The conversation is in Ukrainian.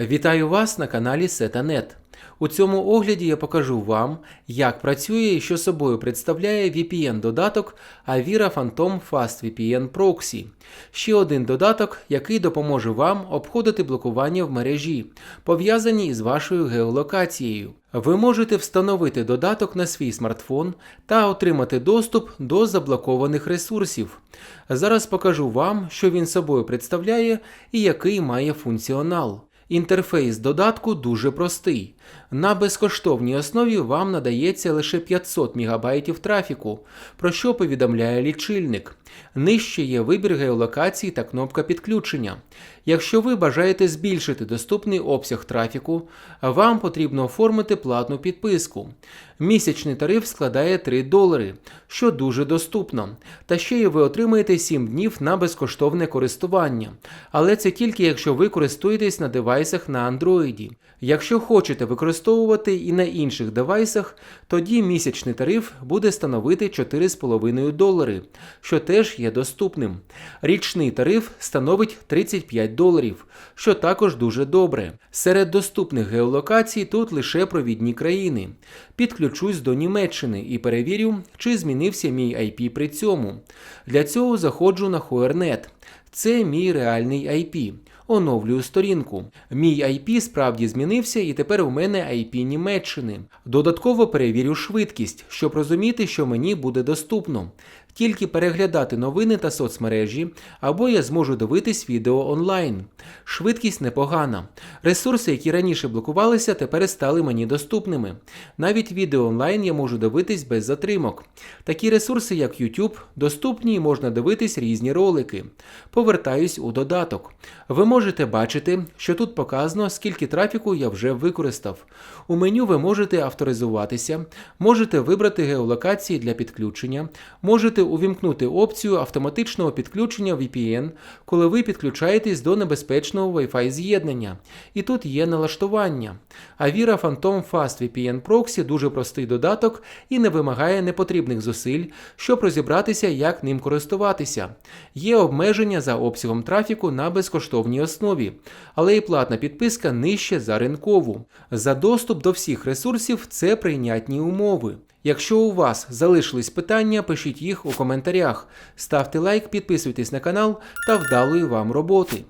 Вітаю вас на каналі Сетанет. У цьому огляді я покажу вам, як працює і що собою представляє VPN-додаток Avira Phantom Fast VPN Proxy. Ще один додаток, який допоможе вам обходити блокування в мережі, пов'язані із вашою геолокацією. Ви можете встановити додаток на свій смартфон та отримати доступ до заблокованих ресурсів. Зараз покажу вам, що він собою представляє і який має функціонал. Інтерфейс додатку дуже простий. На безкоштовній основі вам надається лише 500 МБ трафіку, про що повідомляє лічильник. Нижче є вибір геолокації та кнопка підключення. Якщо ви бажаєте збільшити доступний обсяг трафіку, вам потрібно оформити платну підписку. Місячний тариф складає 3 долари, що дуже доступно. Та ще й ви отримаєте 7 днів на безкоштовне користування. Але це тільки якщо ви користуєтесь на девайсах на Android. Якщо хочете використовувати і на інших девайсах, тоді місячний тариф буде становити 4,5 долари, що теж є доступним. Річний тариф становить 35 доларів, що також дуже добре. Серед доступних геолокацій тут лише провідні країни. Підключусь до Німеччини і перевірю, чи змінився мій IP при цьому. Для цього заходжу на Hoernet. Це мій реальний IP. Оновлюю сторінку. Мій IP справді змінився, і тепер у мене IP Німеччини. Додатково перевірю швидкість, щоб розуміти, що мені буде доступно. Тільки переглядати новини та соцмережі, або я зможу дивитись відео онлайн. Швидкість непогана. Ресурси, які раніше блокувалися, тепер стали мені доступними. Навіть відео онлайн я можу дивитись без затримок. Такі ресурси, як YouTube, доступні і можна дивитись різні ролики. Повертаюсь у додаток. Ви можете бачити, що тут показано, скільки трафіку я вже використав. У меню ви можете авторизуватися, можете вибрати геолокації для підключення, можете увімкнути опцію автоматичного підключення VPN, коли ви підключаєтесь до небезпечного Wi-Fi з'єднання. І тут є налаштування. Avira Phantom Fast VPN Proxy дуже простий додаток і не вимагає непотрібних зусиль, щоб розібратися, як ним користуватися. Є обмеження за обсягом трафіку на безкоштовній основі, але і платна підписка нижче за ринкову. За доступ до всіх ресурсів це прийнятні умови. Якщо у вас залишились питання, пишіть їх у коментарях. Ставте лайк, підписуйтесь на канал та вдалої вам роботи.